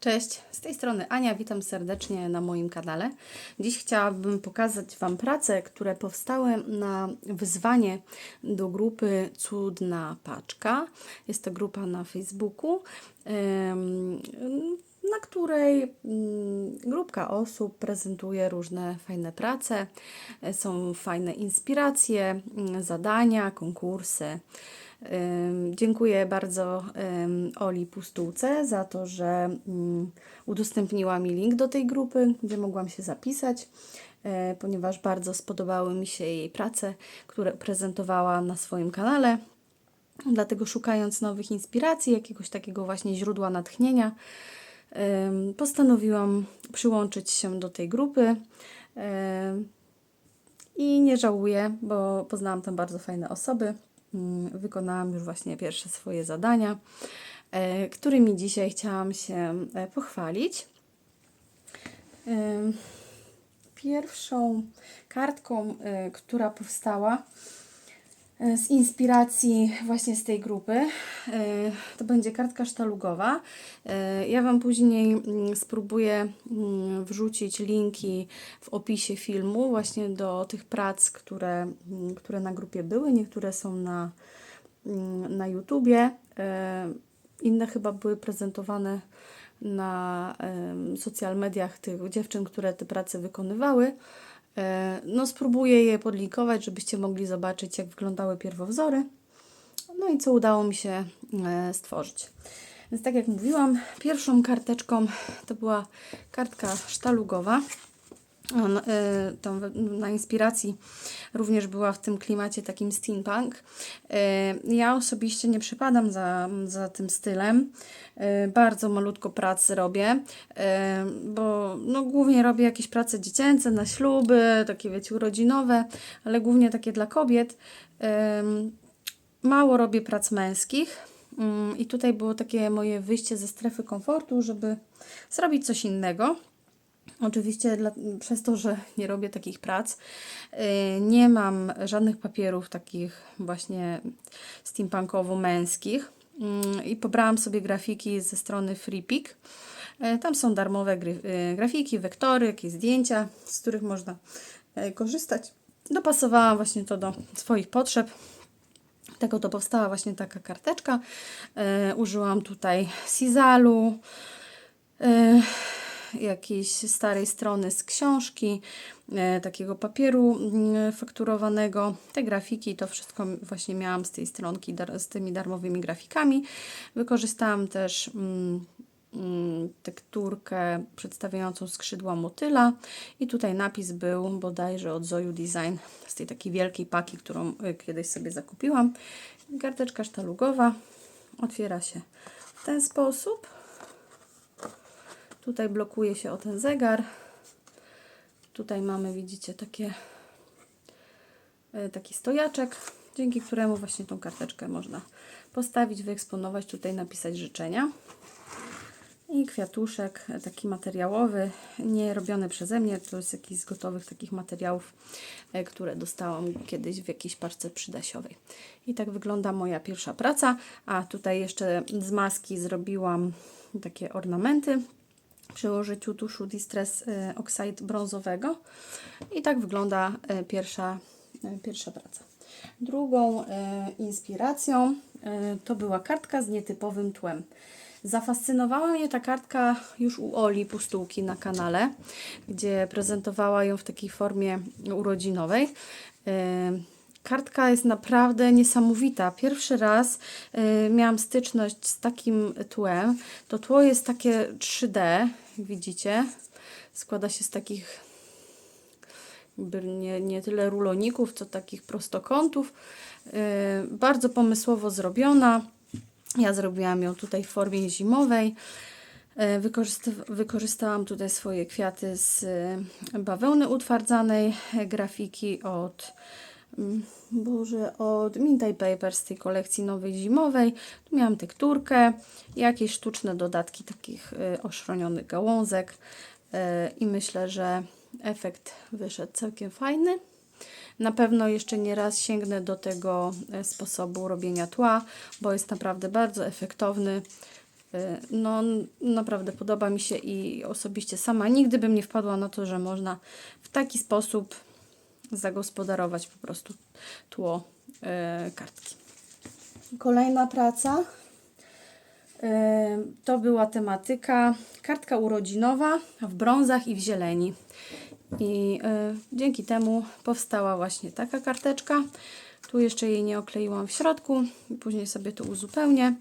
Cześć, z tej strony Ania, witam serdecznie na moim kanale. Dziś chciałabym pokazać Wam prace, które powstały na wyzwanie do grupy Cudna Paczka. Jest to grupa na Facebooku, na której mm, grupka osób prezentuje różne fajne prace. E, Są fajne inspiracje, mm, zadania, konkursy. Dziękuję bardzo Oli Pustułce za to, że ym, udostępniła mi link do tej grupy, gdzie mogłam się zapisać, e, ponieważ bardzo spodobały mi się jej prace, które prezentowała na swoim kanale. Dlatego szukając nowych inspiracji, jakiegoś takiego właśnie źródła natchnienia, postanowiłam przyłączyć się do tej grupy. I nie żałuję, bo poznałam tam bardzo fajne osoby. Mm, Wykonałam już właśnie pierwsze swoje zadania, e, którymi dzisiaj chciałam się e, pochwalić. Pierwszą kartką, e, która powstała z inspiracji właśnie z tej grupy, e, to będzie kartka sztalugowa. E, Ja Wam później mm, spróbuję mm, wrzucić linki w opisie filmu właśnie do tych prac, które, mm, które na grupie były. Niektóre są na, na YouTubie, e, inne chyba były prezentowane na social mediach tych dziewczyn, które te prace wykonywały. E, No, spróbuję je podlinkować, żebyście mogli zobaczyć, jak wyglądały pierwowzory. No i co udało mi się e, stworzyć. Więc tak jak mówiłam, pierwszą karteczką to była kartka sztalugowa. On, y, tam we- na inspiracji również była w tym klimacie takim steampunk. Y, ja osobiście nie przypadam za, za tym stylem. Y, bardzo malutko pracy robię, bo no, głównie robię jakieś prace dziecięce na śluby, takie wiecie, urodzinowe, ale głównie takie dla kobiet. Mało robię prac męskich. Mm, I tutaj było takie moje wyjście ze strefy komfortu, żeby zrobić coś innego. Oczywiście dla, przez to, że nie robię takich prac, yy, nie mam żadnych papierów takich właśnie steampunkowo-męskich Yy, i pobrałam sobie grafiki ze strony FreePic. Yy, Tam są darmowe yy, grafiki, wektory, jakieś zdjęcia, z których można korzystać. Dopasowałam właśnie to do swoich potrzeb. Tego to powstała właśnie taka karteczka. Użyłam tutaj Sizalu, jakiejś starej strony z książki, e, takiego papieru mm, fakturowanego. Te grafiki, to wszystko właśnie miałam z tej stronki z tymi darmowymi grafikami. Wykorzystałam też mm, mm, tekturkę przedstawiającą skrzydła motyla i tutaj napis był bodajże od Zoju Design z tej takiej wielkiej paki, którą e, kiedyś sobie zakupiłam. Karteczka sztalugowa otwiera się w ten sposób. Tutaj blokuje się o ten zegar. Tutaj mamy, widzicie, takie, e, taki stojaczek, dzięki któremu właśnie tą karteczkę można postawić, wyeksponować, tutaj napisać życzenia. I kwiatuszek e, taki materiałowy, nie robiony przeze mnie, to jest jakiś z gotowych takich materiałów, e, które dostałam kiedyś w jakiejś parce przydasiowej. I tak wygląda moja pierwsza praca, a tutaj jeszcze z maski zrobiłam takie ornamenty przy użyciu tuszu Distress e, Oxide brązowego. I tak wygląda e, pierwsza, e, pierwsza praca. Drugą inspiracją to była kartka z nietypowym tłem. Zafascynowała mnie ta kartka już u Oli Pustułki na kanale, gdzie prezentowała ją w takiej formie urodzinowej. Kartka jest naprawdę niesamowita. Pierwszy raz y, miałam styczność z takim tłem. To tło jest takie 3D, widzicie. Składa się z takich nie, nie tyle ruloników, co takich prostokątów. Y, bardzo pomysłowo zrobiona. Ja zrobiłam ją tutaj w formie zimowej. E, wykorzysta- wykorzystałam tutaj swoje kwiaty z e, bawełny utwardzanej, e, grafiki od Boże, od Mintaj Paper z tej kolekcji nowej zimowej. Tu miałam tekturkę, jakieś sztuczne dodatki takich e, oszronionych gałązek e, i myślę, że efekt wyszedł całkiem fajny. Na pewno jeszcze nie raz sięgnę do tego e, sposobu robienia tła, bo jest naprawdę bardzo efektowny Y, No, naprawdę podoba mi się i osobiście sama nigdy bym nie wpadła na to, że można w taki sposób zagospodarować po prostu tło y, kartki. Kolejna praca y, to była tematyka kartka urodzinowa w brązach i w zieleni. I y, dzięki temu powstała właśnie taka karteczka. Tu jeszcze jej nie okleiłam w środku, później sobie to uzupełnię.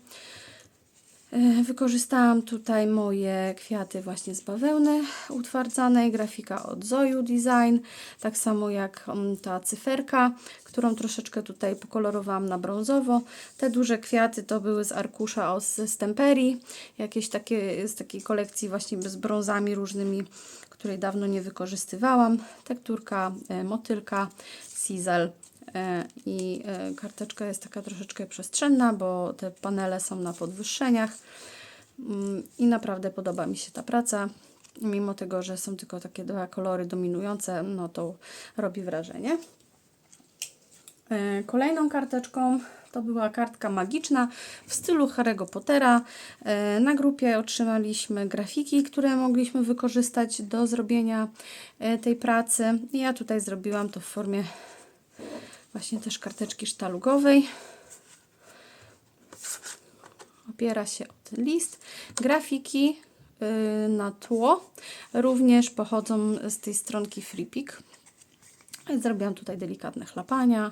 E, Wykorzystałam tutaj moje kwiaty właśnie z bawełny utwardzanej, grafika od Zoju Design, tak samo jak mm, ta cyferka, którą troszeczkę tutaj pokolorowałam na brązowo. Te duże kwiaty to były z arkusza z Temperii, jakieś takie z takiej kolekcji właśnie z brązami różnymi, której dawno nie wykorzystywałam. Tekturka e, motylka, sizel E, i e, karteczka jest taka troszeczkę przestrzenna, bo te panele są na podwyższeniach Mm, i naprawdę podoba mi się ta praca. Mimo tego, że są tylko takie dwa kolory dominujące, no to robi wrażenie. E, Kolejną karteczką to była kartka magiczna w stylu Harry'ego Pottera. E, Na grupie otrzymaliśmy grafiki, które mogliśmy wykorzystać do zrobienia e, tej pracy. Ja tutaj zrobiłam to w formie właśnie też karteczki sztalugowej. Opiera się o ten list. Grafiki y, na tło również pochodzą z tej stronki FreePic. Zrobiłam tutaj delikatne chlapania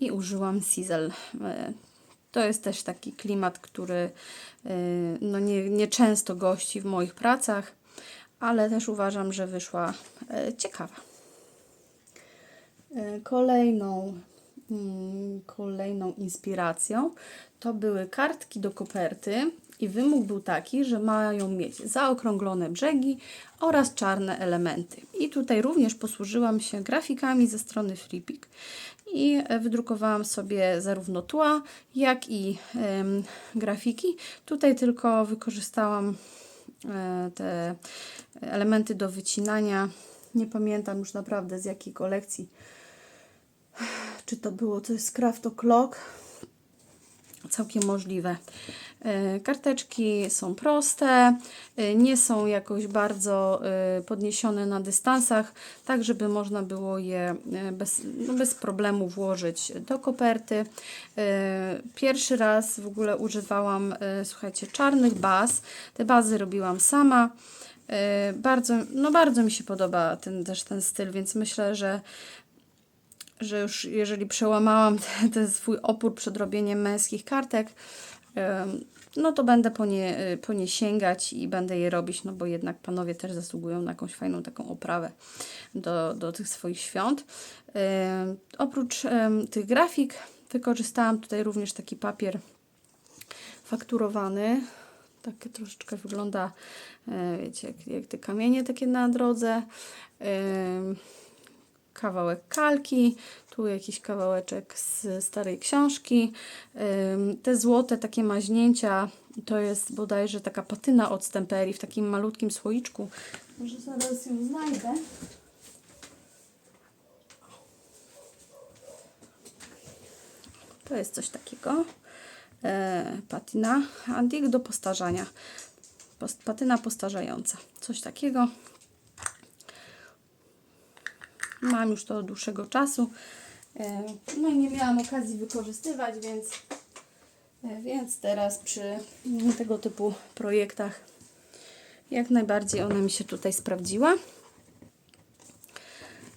i użyłam sizel. Y, To jest też taki klimat, który y, no nie, nie często gości w moich pracach, ale też uważam, że wyszła ciekawa. E, Kolejną, mm, kolejną inspiracją to były kartki do koperty i wymóg był taki, że mają mieć zaokrąglone brzegi oraz czarne elementy. I tutaj również posłużyłam się grafikami ze strony FreePic i e, wydrukowałam sobie zarówno tła, jak i em, grafiki. Tutaj tylko wykorzystałam e, te elementy do wycinania. Nie pamiętam już naprawdę z jakiej kolekcji. Czy to było coś z Craft O'Clock? Całkiem możliwe. E, Karteczki są proste, e, nie są jakoś bardzo e, podniesione na dystansach, tak żeby można było je bez, no bez problemu włożyć do koperty. Pierwszy raz w ogóle używałam, słuchajcie, czarnych baz. Te bazy robiłam sama. Bardzo, no bardzo mi się podoba ten, też ten styl, więc myślę, że że już jeżeli przełamałam ten, swój opór przed robieniem męskich kartek, no to będę po nie, y, po nie sięgać i będę je robić, no bo jednak panowie też zasługują na jakąś fajną taką oprawę do, do tych swoich świąt. Oprócz tych grafik wykorzystałam tutaj również taki papier fakturowany. Takie troszeczkę wygląda, e, wiecie, jak, jak te kamienie takie na drodze. Kawałek kalki, tu jakiś kawałeczek z starej książki. Te złote takie maźnięcia to jest bodajże taka patyna od stemperii w takim malutkim słoiczku. Może zaraz ją znajdę. To jest coś takiego. E, patyna Andik do postarzania. Post, patyna postarzająca. Coś takiego. Mam już to od dłuższego czasu. E, No i nie miałam okazji wykorzystywać, więc, e, więc teraz przy tego typu projektach jak najbardziej ona mi się tutaj sprawdziła.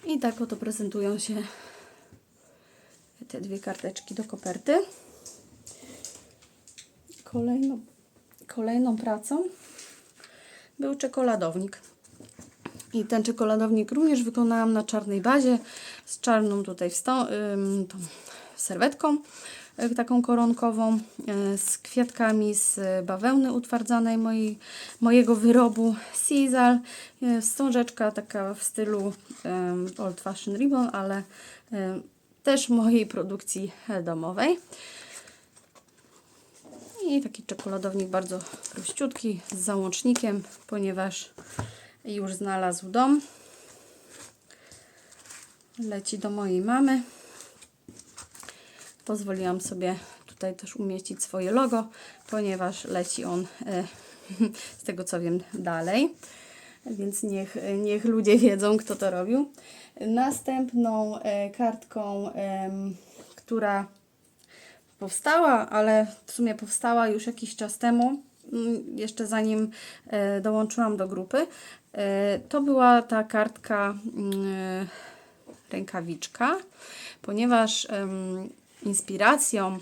I tak oto prezentują się te dwie karteczki do koperty. Kolejną, kolejną pracą był czekoladownik. I ten czekoladownik również wykonałam na czarnej bazie z czarną tutaj wstą- ym, tą serwetką y, taką koronkową y, z kwiatkami z bawełny utwardzanej mojego wyrobu Caesar. Y, Wstążeczka taka w stylu Old Fashion Ribbon, ale też mojej produkcji e, domowej. I taki czekoladownik bardzo prościutki z załącznikiem, ponieważ już znalazł dom. Leci do mojej mamy. Pozwoliłam sobie tutaj też umieścić swoje logo, ponieważ leci on e, z tego co wiem dalej. Więc niech, niech ludzie wiedzą, kto to robił. Następną e, kartką, która powstała, ale w sumie powstała już jakiś czas temu, mm, jeszcze zanim e, dołączyłam do grupy, to była ta kartka mm, e, rękawiczka, ponieważ inspiracją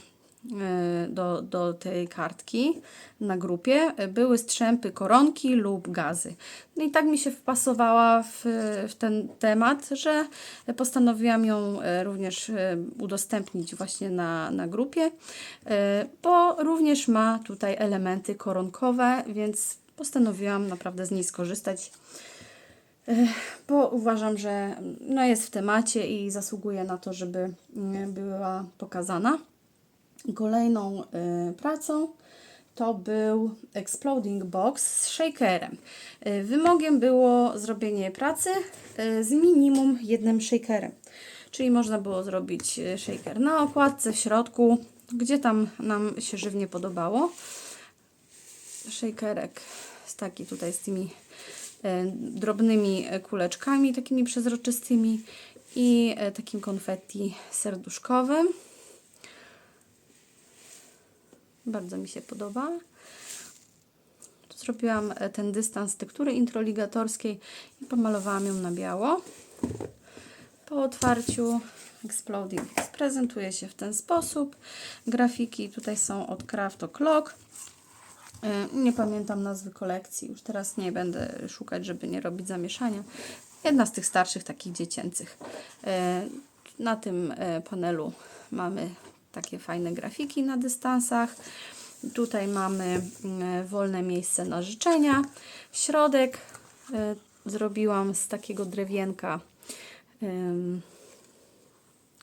e, do, do tej kartki na grupie e, były strzępy koronki lub gazy. No i tak mi się wpasowała w, w ten temat, że postanowiłam ją e, również e, udostępnić właśnie na, na grupie, e, bo również ma tutaj elementy koronkowe, więc postanowiłam naprawdę z niej skorzystać bo uważam, że no jest w temacie i zasługuje na to, żeby mm, była pokazana. Kolejną y, pracą to był Exploding Box z shakerem. Wymogiem było zrobienie pracy z minimum jednym shakerem. Czyli można było zrobić shaker na okładce, w środku, gdzie tam nam się żywnie podobało. Shakerek jest taki tutaj z tymi e, drobnymi e, kuleczkami, takimi przezroczystymi i e, takim konfetti serduszkowym. Bardzo mi się podoba. Zrobiłam ten dystans tektury introligatorskiej i pomalowałam ją na biało. Po otwarciu Exploding prezentuje się w ten sposób. Grafiki tutaj są od Craft O'Clock. E, Nie pamiętam nazwy kolekcji, już teraz nie będę szukać, żeby nie robić zamieszania. Jedna z tych starszych, takich dziecięcych. E, Na tym e, panelu mamy takie fajne grafiki na dystansach. Tutaj mamy wolne miejsce na życzenia. Środek zrobiłam z takiego drewienka.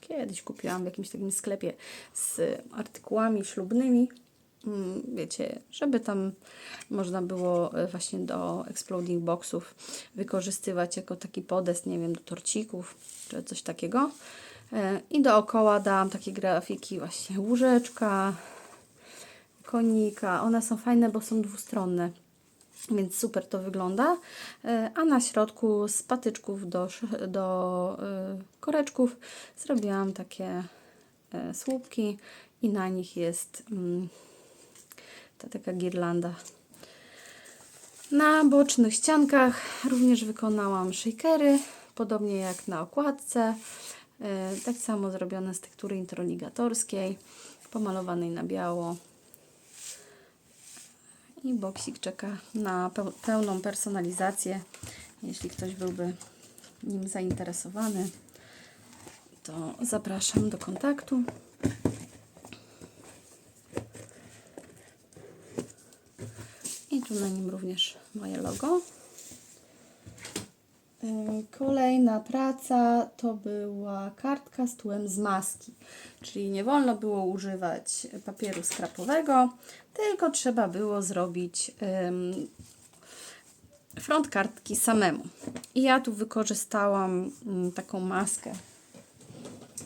Kiedyś kupiłam w jakimś takim sklepie z artykułami ślubnymi. Mm, Wiecie, żeby tam można było e, właśnie do exploding boxów wykorzystywać jako taki podest, nie wiem, do torcików czy coś takiego. E, I dookoła dałam takie grafiki właśnie łóżeczka, konika. One są fajne, bo są dwustronne. Więc super to wygląda. E, A na środku z patyczków do, do koreczków zrobiłam takie słupki i na nich jest mm, ta taka girlanda. Na bocznych ściankach również wykonałam shakery, podobnie jak na okładce. E, Tak samo zrobione z tektury introligatorskiej, pomalowanej na biało. I boksik czeka na peł- pełną personalizację. Jeśli ktoś byłby nim zainteresowany, to zapraszam do kontaktu. I tu na nim również moje logo. Yy, Kolejna praca to była kartka z tłem z maski, czyli nie wolno było używać papieru skrapowego, tylko trzeba było zrobić front kartki samemu. I ja tu wykorzystałam mm, taką maskę.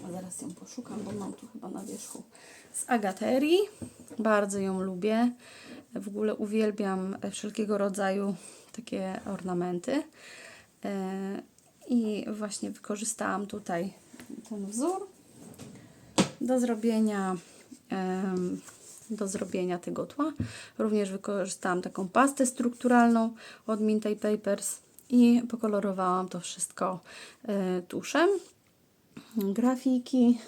A zaraz ją poszukam, bo mam tu chyba na wierzchu. Z Agaterii. Bardzo ją lubię. W ogóle uwielbiam wszelkiego rodzaju takie ornamenty. E, I właśnie wykorzystałam tutaj ten wzór do zrobienia do zrobienia tego tła. Również wykorzystałam taką pastę strukturalną od Minty Papers i pokolorowałam to wszystko e, tuszem. Grafiki.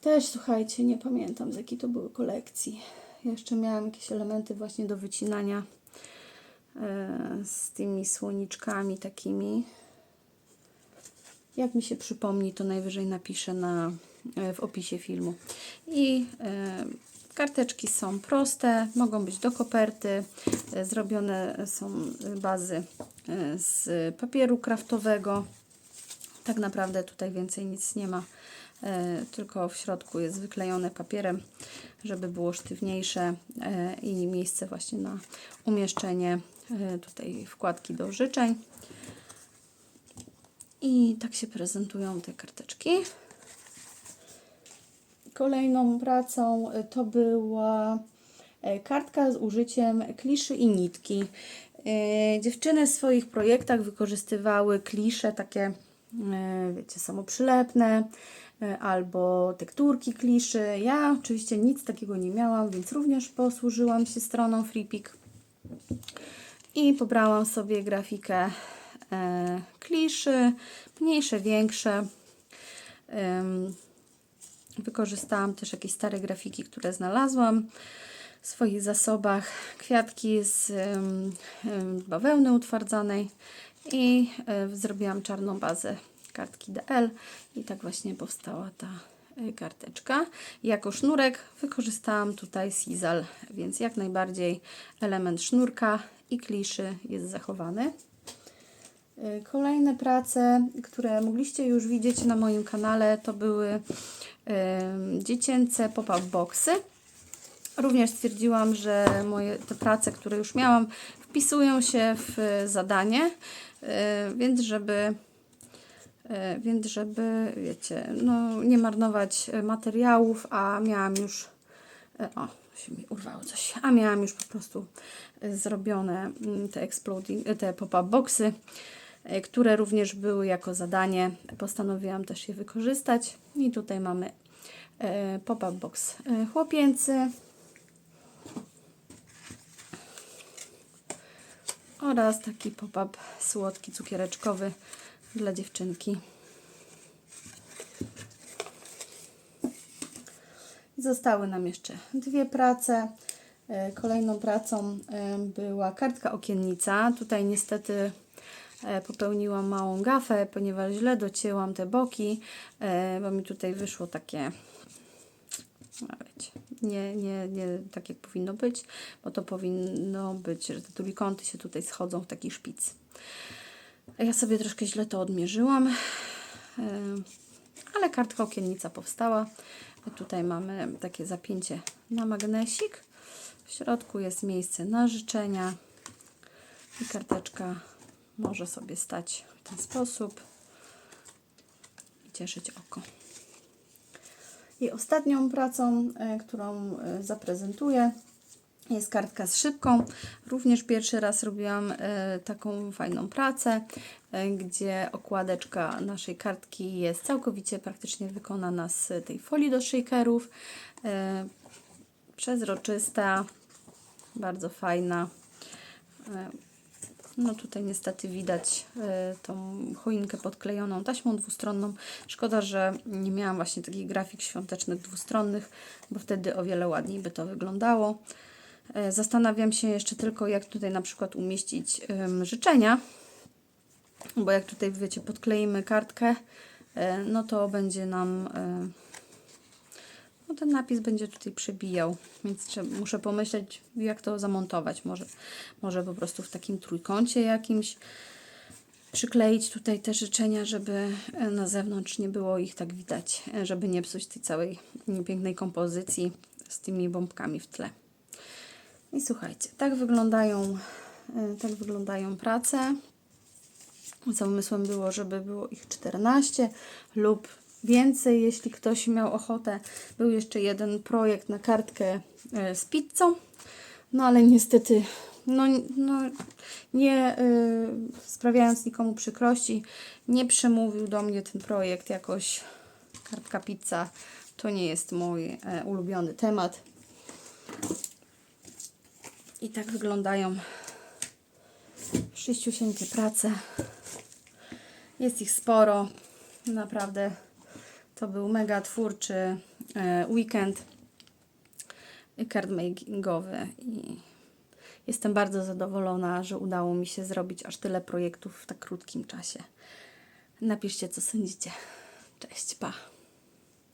Też słuchajcie, nie pamiętam z jakiej to były kolekcji. Jeszcze miałam jakieś elementy właśnie do wycinania e, z tymi słoniczkami takimi. Jak mi się przypomni, to najwyżej napiszę na, e, w opisie filmu. I e, karteczki są proste, mogą być do koperty. Zrobione są bazy z papieru kraftowego. Tak naprawdę tutaj więcej nic nie ma, e, tylko w środku jest wyklejone papierem, żeby było sztywniejsze e, i miejsce właśnie na umieszczenie e, tutaj wkładki do życzeń. I tak się prezentują te karteczki. Kolejną pracą to była kartka z użyciem kliszy i nitki. Dziewczyny w swoich projektach wykorzystywały klisze takie, wiecie, samoprzylepne e, albo tekturki kliszy. Ja oczywiście nic takiego nie miałam, więc również posłużyłam się stroną FreePick i pobrałam sobie grafikę e, kliszy, mniejsze, większe. Wykorzystałam też jakieś stare grafiki, które znalazłam w swoich zasobach. Kwiatki z bawełny utwardzanej i e, zrobiłam czarną bazę kartki DL i tak właśnie powstała ta e, karteczka. Jako sznurek wykorzystałam tutaj Sizal, więc jak najbardziej element sznurka i kliszy jest zachowany. Y, Kolejne prace, które mogliście już widzieć na moim kanale, to były dziecięce pop-up boxy. Również stwierdziłam, że moje te prace, które już miałam, wpisują się w e, zadanie, więc żeby e, więc żeby, wiecie, no nie marnować e, materiałów, a miałam już e, o, się mi urwało coś, a miałam już po prostu e, zrobione mm, te exploding, e, te pop-up boxy, e, które również były jako zadanie. Postanowiłam też je wykorzystać i tutaj mamy e, pop-up box e, chłopięcy oraz taki pop-up słodki, cukiereczkowy dla dziewczynki. Zostały nam jeszcze dwie prace. E, Kolejną pracą e, była kartka okiennica. Tutaj niestety e, popełniłam małą gafę, ponieważ źle docięłam te boki, bo mi tutaj wyszło takie nie, nie, nie tak jak powinno być, bo to powinno być, że te trójkąty się tutaj schodzą w taki szpic. Ja sobie troszkę źle to odmierzyłam, ale kartka okiennica powstała. Tutaj mamy takie zapięcie na magnesik. W środku jest miejsce na życzenia i karteczka może sobie stać w ten sposób i cieszyć oko. I ostatnią pracą, e, którą e, zaprezentuję, jest kartka z szybką. Również pierwszy raz robiłam e, taką fajną pracę, gdzie okładeczka naszej kartki jest całkowicie praktycznie wykonana z tej folii do shakerów. Przezroczysta, bardzo fajna. No tutaj niestety widać e, tą choinkę podklejoną taśmą dwustronną. Szkoda, że nie miałam właśnie takich grafik świątecznych dwustronnych, bo wtedy o wiele ładniej by to wyglądało. E, Zastanawiam się jeszcze tylko, jak tutaj na przykład umieścić życzenia, bo jak tutaj, wiecie, podkleimy kartkę, e, no to będzie nam, no ten napis będzie tutaj przebijał, więc muszę pomyśleć, jak to zamontować. Może, może po prostu w takim trójkącie jakimś przykleić tutaj te życzenia, żeby e, na zewnątrz nie było ich tak widać, e, żeby nie psuć tej całej pięknej kompozycji z tymi bombkami w tle. I słuchajcie, tak wyglądają, e, tak wyglądają prace. Zamysłem było, żeby było ich 14 lub więcej, jeśli ktoś miał ochotę. Był jeszcze jeden projekt na kartkę e, z pizzą, no ale niestety, no, no nie y, sprawiając nikomu przykrości, nie przemówił do mnie ten projekt jakoś. Kartka pizza to nie jest mój e, ulubiony temat. I tak wyglądają sześciusieńkie prace. Jest ich sporo. Naprawdę to był mega twórczy e, weekend cardmakingowy i jestem bardzo zadowolona, że udało mi się zrobić aż tyle projektów w tak krótkim czasie. Napiszcie, co sądzicie. Cześć, pa!